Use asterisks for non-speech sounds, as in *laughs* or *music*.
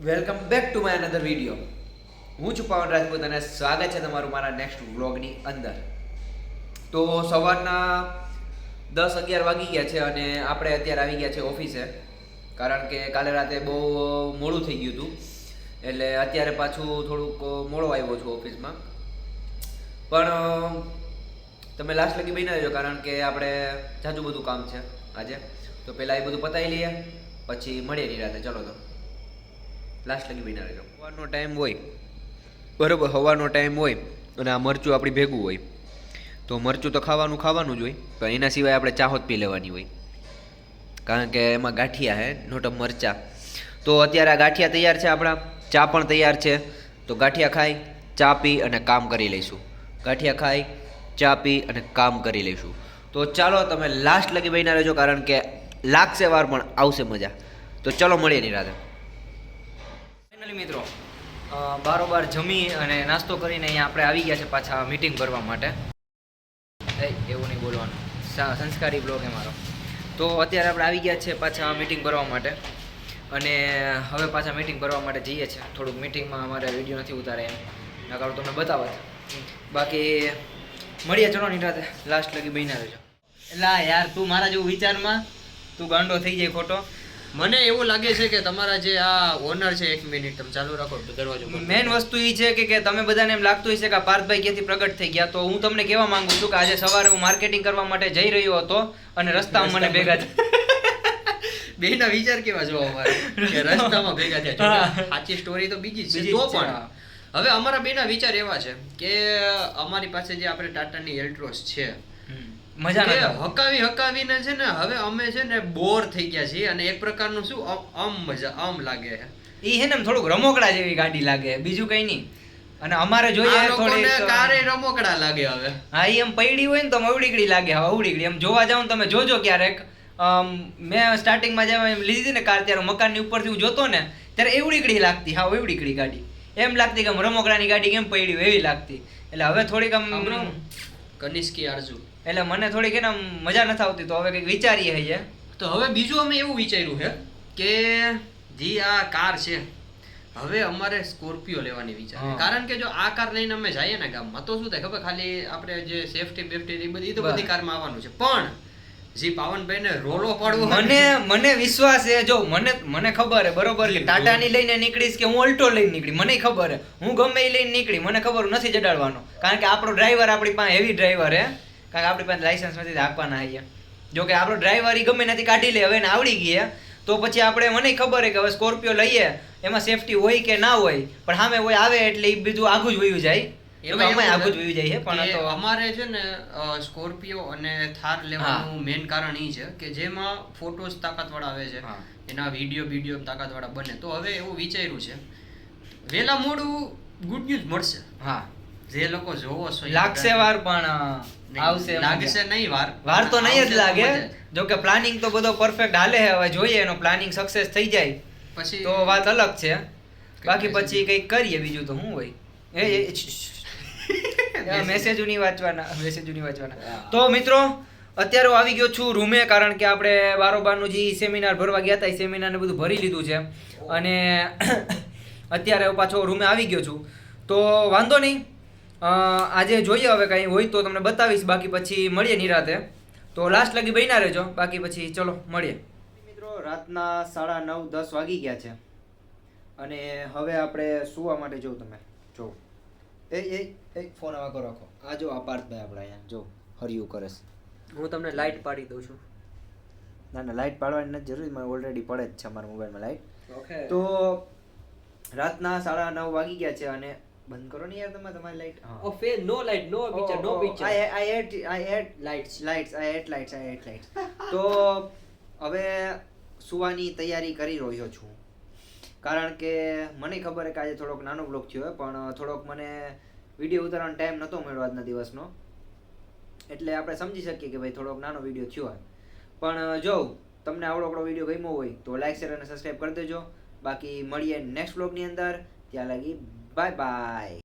Welcome back to my another video હું છું પવન રાજપૂત અને સ્વાગત છે તમારું મારા નેક્સ્ટ વ્લોગની અંદર. તો સવારના દસ અગિયાર વાગી ગયા છે અને આપણે અત્યારે આવી ગયા છે ઓફિસે. કારણ કે કાલે રાતે બહુ મોડું થઈ ગયું હતું. એટલે અત્યારે પાછું થોડુંક મોડો આવ્યો છું ઓફિસમાં. પણ તમે લાસ્ટ લગી બની રહેજો કારણ કે આપણે જાજુ બધું કામ છે આજે. તો પહેલાં એ બધું પતાવી લઈએ, પછી મળીએ નિરાતે. ચલો તો. લાસ્ટ લગી બની રહેજો. હવાનો ટાઈમ હોય. બરોબર, હવાનો ટાઈમ હોય અને આ મરચું આપણી ભેગું હોય. તો મરચું તો ખાવાનું ખાવાનું જ હોય, પણ એના સિવાય આપણે ચાહોત પી લેવાની હોય. કારણ કે એમાં ગાંઠિયા હે નોટમ મરચા. તો અત્યારે આ ગાંઠિયા તૈયાર છે આપણા. ચા પણ તૈયાર છે. તો ગાંઠિયા ખાઈ, ચા પી અને કામ કરી લઈશું. ગાંઠિયા ખાઈ, ચા પી અને કામ કરી લઈશું. તો ચાલો તમે લાસ્ટ લગી બહીના રહેજો, કારણ કે લાગશે વાર, પણ આવશે મજા. તો ચલો મળીએ નિરાતે. ફાઇનલી મિત્રો બારોબાર જમી અને નાસ્તો કરીને અહીંયા આપણે આવી ગયા છે પાછા મીટિંગ ભરવા માટે. એવું નહીં બોલવાનું. સંસ્કારી બ્લોગ એ મારો. તો અત્યારે આપણે આવી ગયા છે પાછા મિટિંગ ભરવા માટે. અને હવે પાછા મીટિંગ ભરવા માટે જઈએ છીએ. થોડુંક મિટિંગમાં અમારે વીડિયો નથી ઉતારે એમ. નકારો તમને બતાવત બાકી મળીએ ચલો નિરાતે. લાસ્ટ લગી બન્યા રહેજો. એટલે યાર, તું મારા જેવું વિચારમાં, તું ગાંડો થઈ જાય ખોટો. મને એવું લાગે છે કે તમારા જે આ ઓનર છે એક મિનિટ તમે ચાલુ રાખો દરવાજો. મેન વસ્તુ એ છે કે કે તમે બધાને એમ લાગતું હશે કે આ પાર્થભાઈ ક્યાંથી પ્રગટ થઈ ગયા. તો હું તમને કહેવા માંગુ છું કે આજે સવારે હું માર્કેટિંગ કરવા માટે જઈ રહ્યો હતો અને રસ્તામાં મને ભેગા *laughs* બેના વિચાર કેવા જોવા કે રસ્તામાં. ભેગા થયા. સાચી સ્ટોરી તો બીજી છે. તો પણ હવે અમારા બેના વિચાર એવા છે કે અમારી પાસે જે આપણે ટાટાની એલ્ટ્રોસ છે મજા ના હકાવી હકાવીને છે ને હવે અમે છે ને બોર થઈ ગયા છીએ અને એક પ્રકારનું શું આમ- મજા આમ લાગે છે. એ છે ને થોડુંક રમોકડા જેવી ગાડી લાગે બીજું કઈ નહીં. અને અમારે જોઈએ થોડી કારે રમોકડા લાગે હવે. હા એમ પૈડી હોય ને તો અવડીકડી લાગે હવે અવડીકડી એમ જોવા જાવ તમે જોજો ક્યારેક. મેં સ્ટાર્ટિંગમાં જેમ એમ લીધી હતી ને કાર ત્યારે મકાનની ઉપરથી હું જોતો ને ત્યારે એવડીકડી લાગતી હા એવડીકડી ગાડી. એમ લાગતી કે રમોકડાની ગાડી કેમ પડી એવી લાગતી. એટલે હવે થોડીક આમ કનિષ્કી આરજુ. એટલે મને થોડીક એને મજા નથી આવતી તો હવે કંઈક વિચારીએ છીએ તો હવે બીજું અમે એવું વિચાર્યું છે કે જે આ કાર છે. હવે અમારે સ્કોર્પિયો લેવાની વિચાર કારણ કે જો આ કાર લઈને અમે જઈએ ને ગામમાં તો શું થાય ખબર? ખાલી આપણે જે સેફટી બેફટી એ બધી તો બધી કારમાં આવવાનું છે. પણ જી પાવનભાઈ ને રોલો પાડવો મને મને વિશ્વાસ છે જો મને મને ખબર છે બરોબર કે ટાટાની લઈને નીકળીશ કે હું અલ્ટો લઈને નીકળી મને ખબર છે. હું ગમે એ લઈને નીકળી મને ખબર નથી જડાડવાનો. કારણ કે આપણો ડ્રાઈવર આપણી પાસે હેવી ડ્રાઈવર હે કારણ કે આપણી પાસે લાઇસન્સ નથી રાખવાના અહીંયા જોકે આપણો ડ્રાઈવર એ ગમે નથી કાઢી લે હવે એને આવડી ગઈ તો પછી આપણે મને ખબર છે કે હવે સ્કોર્પિયો લઈએ એમાં સેફટી હોય કે ના હોય પણ સામે હોય આવે એટલે એ બીજું આગું જ વયું જાય. જ વયું જાય છે પણ તો અમારે છે ને સ્કોર્પિયો અને થાર લેવાનું મેન કારણ એ છે કે જેમાં ફોટોસ તાકાતવાળા આવે છે. એના વીડિયો વીડિયો તાકાતવાળા બને. તો હવે એવું વિચાર્યું છે. વેલા મોડું ગુડ ન્યૂઝ મળશે. હા. જે લોકો જોવો છો લાગશે વાર પણ આવશે લાગશે નહીં વાર. વાર તો નહીં જ લાગે. જો કે પ્લાનિંગ તો બધો પરફેક્ટ હાલે છે હવે જોઈએ એનો પ્લાનિંગ સક્સેસ થઈ જાય. પછી તો વાત અલગ છે. બાકી પછી કંઈક કરીએ બીજું તો શું હોય? એ એ, એ, શ્શ, શ્શ. મેસેજો નહીં વાંચવાના મેસેજો નહીં વાંચવાના તો મિત્રો અત્યારે હું આવી ગયો છું રૂમે કારણ કે આપણે બારોબારનું જે સેમિનાર ભરવા ગયા હતા એ સેમિનારને બધું ભરી લીધું છે. અને *coughs* અત્યારે હું પાછો રૂમે આવી ગયો છું. તો વાંધો નહીં. આજે જોઈએ હવે કંઈ હોય તો તમને બતાવીશ બાકી પછી મળીએ નિરાતે. તો લાસ્ટ લગી બન્યા રહેજો બાકી પછી ચલો મળીએ. મિત્રો રાતના સાડા નવ દસ વાગી ગયા છે. અને હવે આપણે સુવા માટે જો તમે. જો. એ એ એ ફોન આવા કરો રાખો આ જો આ પાર્થભાઈ આપણે અહીંયા. જો હરિયું કરે છે. હું તમને લાઇટ પાડી દઉં છું. ના ના લાઇટ પાડવાની નથી જરૂર. મને ઓલરેડી પડે જ છે મારા મોબાઈલમાં લાઇટ ઓકે તો રાતના સાડા નવ વાગી ગયા છે અને બંધ કરો ને યાર તમે તમારી light Oh, fail. No light no picture no picture I I ate I ate Lights. Lights I ate lights I ate lights તો હવે સુવાની તૈયારી કરી રહ્યો છું. કારણ કે મને ખબર છે કે આજે થોડોક નાનો બ્લોક થયો પણ થોડોક મને વીડિયો ઉતારવાનો ટાઈમ નહોતો મળ્યો આજના દિવસનો. એટલે આપણે સમજી શકીએ કે ભાઈ થોડોક નાનો વીડિયો થયો પણ જો તમને આવડો આપણો વીડિયો ગમ્યો હોય તો લાઈક શેર અને સબસ્ક્રાઈબ કરી દેજો. બાકી મળીએ નેક્સ્ટ બ્લોગની અંદર. ત્યાં લગી Bye bye.